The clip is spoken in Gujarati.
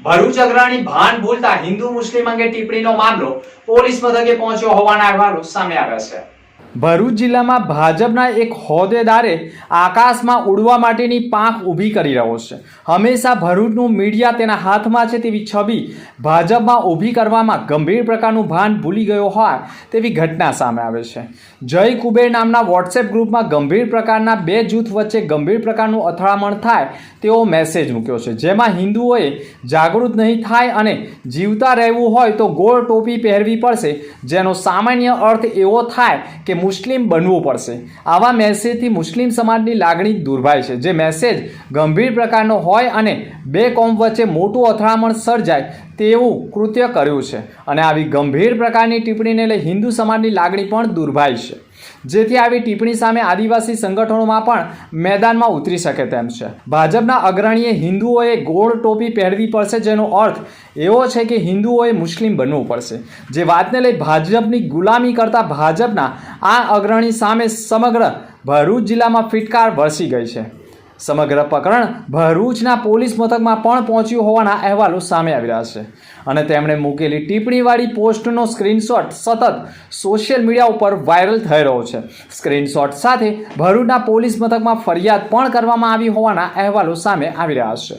ભરૂચ અગ્રણી ભાન ભૂલતા હિન્દુ મુસ્લિમ અંગે ટિપ્પણીનો મામલો પોલીસ મથકે પહોંચ્યો હોવાના અહેવાલો સામે આવ્યા છે. ભરૂચ જિલ્લામાં ભાજપના એક હોદ્દેદારે આકાશમાં ઉડવા માટેની પાંખ ઊભી કરી રહ્યો છે. હંમેશા ભરૂચનું મીડિયા તેના હાથમાં છે તેવી છબી ભાજપમાં ઊભી કરવામાં ગંભીર પ્રકારનું ભાન ભૂલી ગયો હોય તેવી ઘટના સામે આવે છે. જય કુબેર નામના વોટ્સએપ ગ્રુપમાં ગંભીર પ્રકારના બે જૂથ વચ્ચે ગંભીર પ્રકારનું અથડામણ થાય તેવો મેસેજ મૂક્યો છે. જેમાં હિન્દુઓએ જાગૃત નહીં થાય અને જીવતા રહેવું હોય તો ગોળ ટોપી પહેરવી પડશે, જેનો સામાન્ય અર્થ એવો થાય કે મુસ્લિમ બનવું પડશે. આવા મેસેજથી મુસ્લિમ સમાજની લાગણી દુર્ભાય છે. જે મેસેજ ગંભીર પ્રકારનો હોય અને બે કોમ વચ્ચે મોટું અથડામણ સર્જાય તેવું કૃત્ય કર્યું છે. અને આવી ગંભીર પ્રકારની ટિપ્પણીને લઈ હિન્દુ સમાજની લાગણી પણ દુર્ભાય છે. જેથી આવી ટિપ્પણી સામે આદિવાસી સંગઠનોમાં પણ મેદાનમાં ઉતરી શકે તેમ છે. ભાજપના અગ્રણીએ હિન્દુઓએ ગોળ ટોપી પહેરવી પડશે જેનો અર્થ એવો છે કે હિન્દુઓએ મુસ્લિમ બનવું પડશે. જે વાતને લઈ ભાજપની ગુલામી કરતા ભાજપના આ અગ્રણી સામે સમગ્ર ભરૂચ જિલ્લામાં ફિટકાર વરસી ગઈ છે. સમગ્ર પ્રકરણ ભરૂચના પોલીસ મથકમાં પણ પહોંચ્યું હોવાના અહેવાલો સામે આવી રહ્યા છે. અને તેમણે મૂકેલી ટિપ્પણીવાળી પોસ્ટનો સ્ક્રીનશોટ સતત સોશિયલ મીડિયા ઉપર વાયરલ થઈ રહ્યો છે. સ્ક્રીનશોટ સાથે ભરૂચના પોલીસ મથકમાં ફરિયાદ પણ કરવામાં આવી હોવાના અહેવાલો સામે આવી રહ્યા છે.